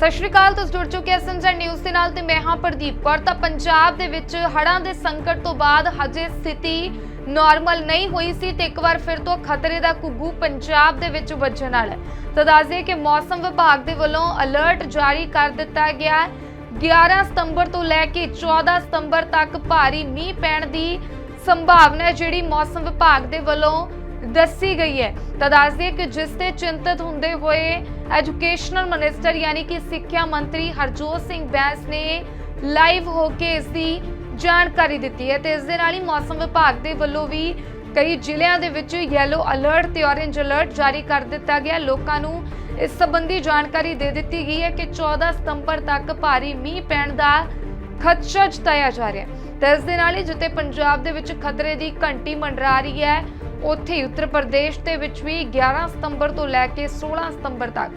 ਸਤਿ ਸ਼੍ਰੀ ਅਕਾਲ, ਤੁਸੀਂ ਜੁੜ ਚੁੱਕੇ ਹੋ ਸੰਜਰ ਨਿਊਜ਼ ਦੇ ਨਾਲ ਤੇ ਮੈਂ ਹਾਂ ਪ੍ਰਦੀਪ ਕੌਰ। ਤਾਂ ਪੰਜਾਬ ਦੇ ਵਿੱਚ ਹੜ੍ਹਾਂ ਦੇ ਸੰਕਟ ਤੋਂ ਬਾਅਦ ਹਜੇ ਸਥਿਤੀ ਨਾਰਮਲ ਨਹੀਂ ਹੋਈ ਸੀ ਤੇ ਇੱਕ ਵਾਰ ਫਿਰ ਤੋਂ ਖਤਰੇ ਦਾ ਕੁੱਗੂ ਪੰਜਾਬ ਦੇ ਵਿੱਚ ਵੱਜਣ ਵਾਲਾ ਹੈ। ਤਾਂ ਦੱਸ ਕਿ ਮੌਸਮ ਵਿਭਾਗ ਦੇ ਵੱਲੋਂ ਅਲਰਟ ਜਾਰੀ ਕਰ ਦਿੱਤਾ ਗਿਆ 11 ਸਤੰਬਰ ਤੋਂ ਲੈ ਕੇ 14 ਸਤੰਬਰ ਤੱਕ ਭਾਰੀ ਮੀਂਹ ਪੈਣ ਦੀ ਸੰਭਾਵਨਾ ਜਿਹੜੀ ਮੌਸਮ ਵਿਭਾਗ ਦੇ ਵੱਲੋਂ ਦੱਸੀ ਗਈ ਹੈ। ਤਾਂ ਦੱਸ ਦਈਏ ਕਿ ਜਿਸ ਤੇ ਚਿੰਤਤ ਹੁੰਦੇ ਹੋਏ ਐਜੂਕੇਸ਼ਨਲ ਮਿਨਿਸਟਰ ਯਾਨੀ ਕਿ ਸਿੱਖਿਆ ਮੰਤਰੀ ਹਰਜੋਤ ਸਿੰਘ ਬੈਂਸ ਨੇ ਲਾਈਵ ਹੋ ਕੇ ਇਸ ਦੀ ਜਾਣਕਾਰੀ ਦਿੱਤੀ ਹੈ ਤੇ ਇਸ ਦੇ ਨਾਲ ਹੀ ਮੌਸਮ ਵਿਭਾਗ ਦੇ ਵੱਲੋਂ ਵੀ ਕਈ ਜ਼ਿਲ੍ਹਿਆਂ ਦੇ ਵਿੱਚ ਯੈਲੋ ਅਲਰਟ ਤੇ ਔਰੇਂਜ ਅਲਰਟ ਜਾਰੀ ਕਰ ਦਿੱਤਾ ਗਿਆ। ਲੋਕਾਂ ਨੂੰ ਇਸ ਸੰਬੰਧੀ ਜਾਣਕਾਰੀ ਦੇ ਦਿੱਤੀ ਗਈ ਹੈ ਕਿ 14 ਸਤੰਬਰ ਤੱਕ ਭਾਰੀ ਮੀਂਹ ਪੈਣ ਦਾ ਖਦਸ਼ਾ ਜਤਾਇਆ ਜਾ ਰਿਹਾ ਹੈ। ਤੇ ਇਸ ਦੇ ਨਾਲ ਹੀ ਜਿੱਥੇ ਪੰਜਾਬ ਦੇ ਵਿੱਚ ਖਤਰੇ ਦੀ ਘੰਟੀ ਮੰਡਰਾ ਰਹੀ ਹੈ ਉੱਥੇ ਹੀ ਉੱਤਰ ਪ੍ਰਦੇਸ਼ ਦੇ ਵਿੱਚ ਵੀ 11 ਸਤੰਬਰ ਤੋਂ ਲੈ ਕੇ 16 ਸਤੰਬਰ ਤੱਕ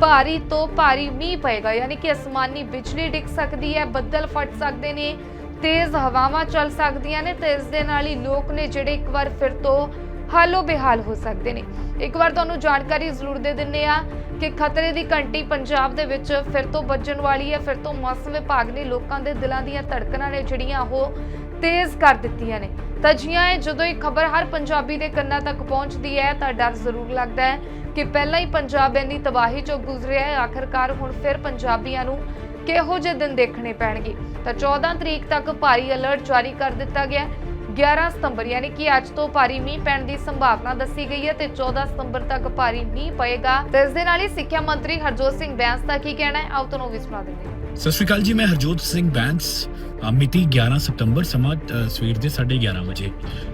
ਭਾਰੀ ਤੋਂ ਭਾਰੀ ਮੀਂਹ ਪਏਗਾ, ਯਾਨੀ ਕਿ ਅਸਮਾਨੀ ਬਿਜਲੀ ਡਿੱਗ ਸਕਦੀ ਹੈ, ਬੱਦਲ ਫਟ ਸਕਦੇ ਨੇ, ਤੇਜ਼ ਹਵਾਵਾਂ ਚੱਲ ਸਕਦੀਆਂ ਨੇ ਤੇ ਇਸ ਦੇ ਨਾਲ ਹੀ ਲੋਕ ਨੇ ਜਿਹੜੇ ਇੱਕ ਵਾਰ ਫਿਰ ਤੋਂ ਹਾਲੋ ਬੇਹਾਲ ਹੋ ਸਕਦੇ ਨੇ। ਇੱਕ ਵਾਰ ਤੁਹਾਨੂੰ ਜਾਣਕਾਰੀ ਜ਼ਰੂਰ ਦੇ ਦਿੰਨੇ ਆ ਕਿ ਖਤਰੇ ਦੀ ਘੰਟੀ ਪੰਜਾਬ ਦੇ ਵਿੱਚ ਫਿਰ ਤੋਂ ਵੱਜਣ ਵਾਲੀ ਹੈ, ਫਿਰ ਤੋਂ ਮੌਸਮ ਵਿਭਾਗ ਨੇ ਲੋਕਾਂ ਦੇ ਦਿਲਾਂ ਦੀਆਂ ਧੜਕਣਾਂ ਨੇ ਜਿਹੜੀਆਂ ਉਹ ਤੇਜ਼ ਕਰ ਦਿੱਤੀਆਂ ਨੇ। ਤਾਂ ਜੀਆਂ ਇਹ ਜਦੋਂ ਇਹ ਖਬਰ ਹਰ ਪੰਜਾਬੀ ਦੇ ਕੰਨਾਂ ਤੱਕ ਪਹੁੰਚਦੀ ਹੈ, ਤਾਂ ਡਰ ਜ਼ਰੂਰ ਲੱਗਦਾ ਹੈ ਕਿ ਪਹਿਲਾਂ ਹੀ ਪੰਜਾਬ ਇੰਨੀ ਤਬਾਹੀ ਚੋਂ ਗੁਜ਼ਰਿਆ ਹੈ, ਆਖਰਕਾਰ ਹੁਣ ਫਿਰ ਪੰਜਾਬੀਆਂ ਨੂੰ ਕਿਹੋ ਜਿਹੇ ਦਿਨ ਦੇਖਣੇ ਪੈਣਗੇ? ਤਾਂ 14 ਤਰੀਕ ਤੱਕ ਭਾਰੀ ਅਲਰਟ ਜਾਰੀ ਕਰ ਦਿੱਤਾ ਗਿਆ 11 ਸਤੰਬਰ, ਯਾਨੀ ਕਿ ਅੱਜ ਤੋਂ ਭਾਰੀ ਮੀਂਹ ਪੈਣ ਦੀ ਸੰਭਾਵਨਾ ਦੱਸੀ ਗਈ ਹੈ ਤੇ 14 ਸਤੰਬਰ ਤੱਕ ਭਾਰੀ ਮੀਂਹ ਪਏਗਾ। ਤੇ ਇਸ ਦੇ ਨਾਲ ਹੀ ਸਿੱਖਿਆ ਮੰਤਰੀ ਹਰਜੋਤ ਸਿੰਘ ਬੈਂਸ ਦਾ ਕੀ ਕਹਿਣਾ ਹੈ? ਆਓ ਤੁਹਾਨੂੰ ਵੀ ਸੁਣਾ ਦਿੰਦੇ ਹਾਂ। ਸਤਿ ਸ਼੍ਰੀ ਅਕਾਲ ਜੀ, ਮੈਂ ਹਰਜੋਤ ਸਿੰਘ ਬੈਂਸ। ਮਿਤੀ 11 ਸਤੰਬਰ ਸਮਾਂ ਸਵੇਰ ਦੇ 11:30 ਵਜੇ।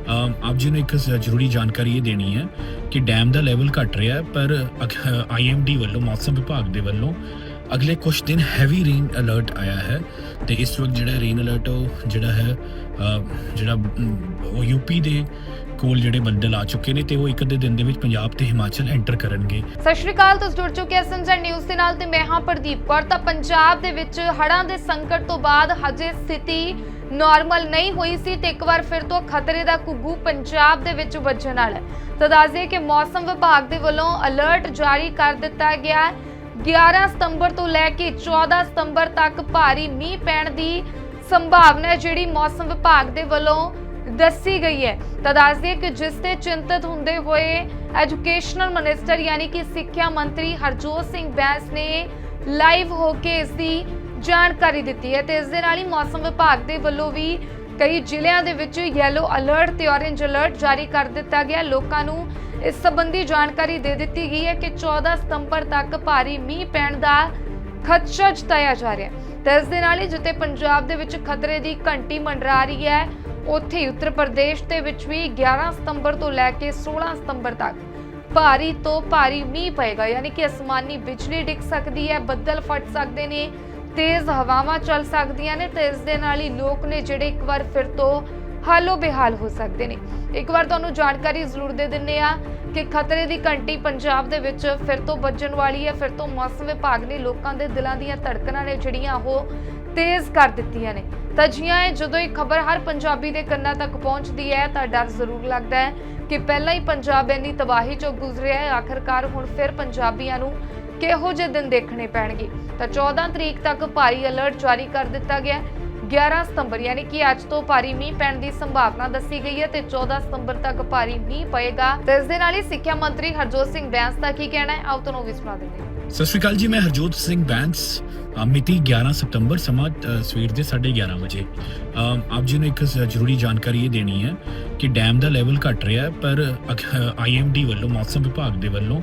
ਆਪ ਜੀ ਨੂੰ ਇੱਕ ਜ਼ਰੂਰੀ ਜਾਣਕਾਰੀ ਇਹ ਦੇਣੀ ਹੈ ਕਿ ਡੈਮ ਦਾ ਲੈਵਲ ਘਟ ਰਿਹਾ ਹੈ, ਪਰ ਆਈਐਮਡੀ ਵੱਲੋਂ, ਮੌਸਮ ਵਿਭਾਗ ਦੇ ਵੱਲੋਂ ਅਗਲੇ ਕੁਝ ਦਿਨ ਹੈਵੀ ਰੇਨ ਅਲਰਟ ਆਇਆ ਹੈ ਤੇ ਇਸ ਵਕਤ ਜਿਹੜਾ ਰੇਨ ਅਲਰਟ ਉਹ ਜਿਹੜਾ ਹੈ ਜਿਹੜਾ ਉਹ ਯੂਪੀ ਦੇ ਕੋਲ ਜਿਹੜੇ ਬੱਦਲ ਆ ਚੁੱਕੇ ਨੇ ਤੇ ਉਹ ਇੱਕ ਅੱਧੇ ਦਿਨ ਦੇ ਵਿੱਚ ਪੰਜਾਬ ਤੇ ਹਿਮਾਚਲ ਐਂਟਰ ਕਰਨਗੇ। ਸਤਿ ਸ਼੍ਰੀ ਅਕਾਲ, ਤੁਸੀਂ ਜੁੜ ਚੁੱਕੇ ਹੋ ਸੰਜਰ ਨਿਊਜ਼ ਦੇ ਨਾਲ ਤੇ ਮੈਂ ਹਾਂ ਪ੍ਰਦੀਪ ਕੌਰ। ਤਾਂ ਪੰਜਾਬ ਦੇ ਵਿੱਚ ਹੜ੍ਹਾਂ ਦੇ ਸੰਕਟ ਤੋਂ ਬਾਅਦ ਹਜੇ ਸਥਿਤੀ ਨਾਰਮਲ ਨਹੀਂ ਹੋਈ ਸੀ ਤੇ ਇੱਕ ਵਾਰ ਫਿਰ ਤੋਂ ਖਤਰੇ ਦਾ ਕੁੱਗੂ ਪੰਜਾਬ ਦੇ ਵਿੱਚ ਵੱਜਣ ਵਾਲਾ ਹੈ। ਤਾਂ ਦੱਸ ਕਿ ਮੌਸਮ ਵਿਭਾਗ ਦੇ ਵੱਲੋਂ ਅਲਰਟ ਜਾਰੀ ਕਰ ਦਿੱਤਾ ਗਿਆ ਹੈ। 11 ਸਤੰਬਰ ਤੋਂ ਲੈ ਕੇ 14 ਸਤੰਬਰ ਤੱਕ ਭਾਰੀ ਮੀਂਹ ਪੈਣ ਦੀ ਸੰਭਾਵਨਾ ਜਿਹੜੀ ਮੌਸਮ ਵਿਭਾਗ ਦੇ ਵੱਲੋਂ ਦੱਸੀ ਗਈ ਹੈ। ਤਾਂ ਦੱਸ ਦਈਏ ਕਿ ਜਿਸ ਤੇ ਚਿੰਤਤ ਹੁੰਦੇ ਹੋਏ ਐਜੂਕੇਸ਼ਨਲ ਮਿਨਿਸਟਰ ਯਾਨੀ ਕਿ ਸਿੱਖਿਆ ਮੰਤਰੀ ਹਰਜੋਤ ਸਿੰਘ ਬੈਂਸ ਨੇ ਲਾਈਵ ਹੋ ਕੇ ਇਸ ਦੀ ਜਾਣਕਾਰੀ ਦਿੱਤੀ ਹੈ ਤੇ ਇਸ ਦੇ ਨਾਲ ਹੀ ਮੌਸਮ ਵਿਭਾਗ ਦੇ ਵੱਲੋਂ ਵੀ ਕਈ ਜ਼ਿਲ੍ਹਿਆਂ ਦੇ ਵਿੱਚ ਯੈਲੋ ਅਲਰਟ ਤੇ ਔਰੇਂਜ ਅਲਰਟ ਜਾਰੀ ਕਰ ਦਿੱਤਾ ਗਿਆ। ਲੋਕਾਂ ਨੂੰ ਇਸ ਸੰਬੰਧੀ ਜਾਣਕਾਰੀ ਦੇ ਦਿੱਤੀ ਗਈ ਹੈ ਕਿ 14 ਸਤੰਬਰ ਤੱਕ ਭਾਰੀ ਮੀਂਹ ਪੈਣ ਦਾ ਖਦਸ਼ਾ ਜਤਾਇਆ ਜਾ ਰਿਹਾ ਹੈ। ਤੇ ਇਸ ਦੇ ਨਾਲ ਹੀ ਜਿੱਥੇ ਪੰਜਾਬ ਦੇ ਵਿੱਚ ਖਤਰੇ ਦੀ ਘੰਟੀ ਮੰਡਰਾ ਰਹੀ ਹੈ, ਉੱਥੇ ਹੀ ਉੱਤਰ ਪ੍ਰਦੇਸ਼ ਦੇ ਵਿੱਚ ਵੀ 11 ਸਤੰਬਰ ਤੋਂ ਲੈ ਕੇ 16 ਸਤੰਬਰ ਤੱਕ ਭਾਰੀ ਤੋਂ ਭਾਰੀ ਮੀਂਹ ਪਏਗਾ। ਯਾਨੀ ਕਿ ਅਸਮਾਨੀ ਬਿਜਲੀ ਡਿੱਗ ਸਕਦੀ ਹੈ, ਬੱਦਲ ਫਟ ਸਕਦੇ ਨੇ ਤੇਜ਼ ਹਵਾਵਾਂ ਚੱਲ ਸਕਦੀਆਂ ਨੇ ਤੇ ਇਸ ਦੇ ਨਾਲ ਹੀ ਲੋਕ ਨੇ ਜਿਹੜੇ ਇੱਕ ਵਾਰ ਫਿਰ ਤੋਂ ਹਾਲੋ ਬੇਹਾਲ ਹੋ ਸਕਦੇ ਨੇ। ਇੱਕ ਵਾਰ ਤੁਹਾਨੂੰ ਜਾਣਕਾਰੀ ਜ਼ਰੂਰ ਦੇ ਦਿੰਨੇ ਆ ਕਿ ਖਤਰੇ ਦੀ ਘੰਟੀ ਪੰਜਾਬ ਦੇ ਵਿੱਚ ਫਿਰ ਤੋਂ ਵੱਜਣ ਵਾਲੀ ਹੈ, ਫਿਰ ਤੋਂ ਮੌਸਮ ਵਿਭਾਗ ਨੇ ਲੋਕਾਂ ਦੇ ਦਿਲਾਂ ਦੀਆਂ ਧੜਕਣਾਂ ਨੇ ਜਿਹੜੀਆਂ ਉਹ ਤੇਜ਼ ਕਰ ਦਿੱਤੀਆਂ ਨੇ। ਤਾਂ ਜੀਆਂ ਇਹ ਜਦੋਂ ਇਹ ਖਬਰ ਹਰ ਪੰਜਾਬੀ ਦੇ ਕੰਨਾਂ ਤੱਕ ਪਹੁੰਚਦੀ ਹੈ, ਤਾਂ ਡਰ ਜ਼ਰੂਰ ਲੱਗਦਾ ਹੈ ਕਿ ਪਹਿਲਾਂ ਹੀ ਪੰਜਾਬ ਇੰਨੀ ਤਬਾਹੀ ਚੋਂ ਗੁਜ਼ਰਿਆ ਹੈ, ਆਖਰਕਾਰ ਹੁਣ ਫਿਰ ਪੰਜਾਬੀਆਂ ਨੂੰ ਕਿਹੋ ਜਿਹੇ ਦਿਨ ਦੇਖਣੇ ਪੈਣਗੇ? ਤਾਂ 14 ਤਰੀਕ ਤੱਕ ਭਾਰੀ ਅਲਰਟ ਜਾਰੀ ਕਰ ਦਿੱਤਾ ਗਿਆ 11 ਸਤੰਬਰ, ਯਾਨੀ ਕਿ ਅੱਜ ਤੋਂ ਭਾਰੀ ਮੀਂਹ ਪੈਣ ਦੀ ਸੰਭਾਵਨਾ ਦੱਸੀ ਗਈ ਹੈ ਤੇ 14 ਸਤੰਬਰ ਤੱਕ ਭਾਰੀ ਮੀਂਹ ਪਏਗਾ। ਤੇ ਇਸ ਦੇ ਨਾਲ ਹੀ ਸਿੱਖਿਆ ਮੰਤਰੀ ਹਰਜੋਤ ਸਿੰਘ ਬੈਂਸ ਦਾ ਕੀ ਕਹਿਣਾ ਹੈ? ਆਓ ਤੁਹਾਨੂੰ ਵੀ ਸੁਣਾ ਦਿੰਦੇ ਹਾਂ। ਸਤਿ ਸ਼੍ਰੀ ਅਕਾਲ ਜੀ, ਮੈਂ ਹਰਜੋਤ ਸਿੰਘ ਬੈਂਸ। ਮਿਤੀ 11 ਸਤੰਬਰ ਸਮਾਂ ਸਵੇਰ ਦੇ 11:30 ਵਜੇ। ਆਪ ਜੀ ਨੂੰ ਇੱਕ ਜ਼ਰੂਰੀ ਜਾਣਕਾਰੀ ਇਹ ਦੇਣੀ ਹੈ ਕਿ ਡੈਮ ਦਾ ਲੈਵਲ ਘਟ ਰਿਹਾ ਹੈ, ਪਰ ਆਈਐਮਡੀ ਵੱਲੋਂ, ਮੌਸਮ ਵਿਭਾਗ ਦੇ ਵੱਲੋਂ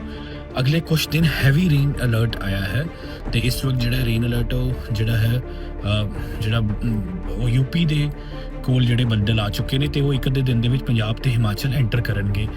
ਅਗਲੇ ਕੁਝ ਦਿਨ ਹੈਵੀ ਰੇਨ ਅਲਰਟ ਆਇਆ ਹੈ ਤੇ ਇਸ ਵਕਤ ਜਿਹੜਾ ਰੇਨ ਅਲਰਟ ਉਹ ਜਿਹੜਾ ਹੈ ਜਿਹੜਾ ਮ, ਉਹ ਯੂਪੀ ਦੇ ਕੋਲ ਜਿਹੜੇ ਬੱਦਲ ਆ ਚੁੱਕੇ ਨੇ ਤੇ ਉਹ ਇੱਕ ਅੱਧੇ ਦਿਨ ਦੇ ਵਿੱਚ ਪੰਜਾਬ ਤੇ ਹਿਮਾਚਲ ਐਂਟਰ ਕਰਨਗੇ।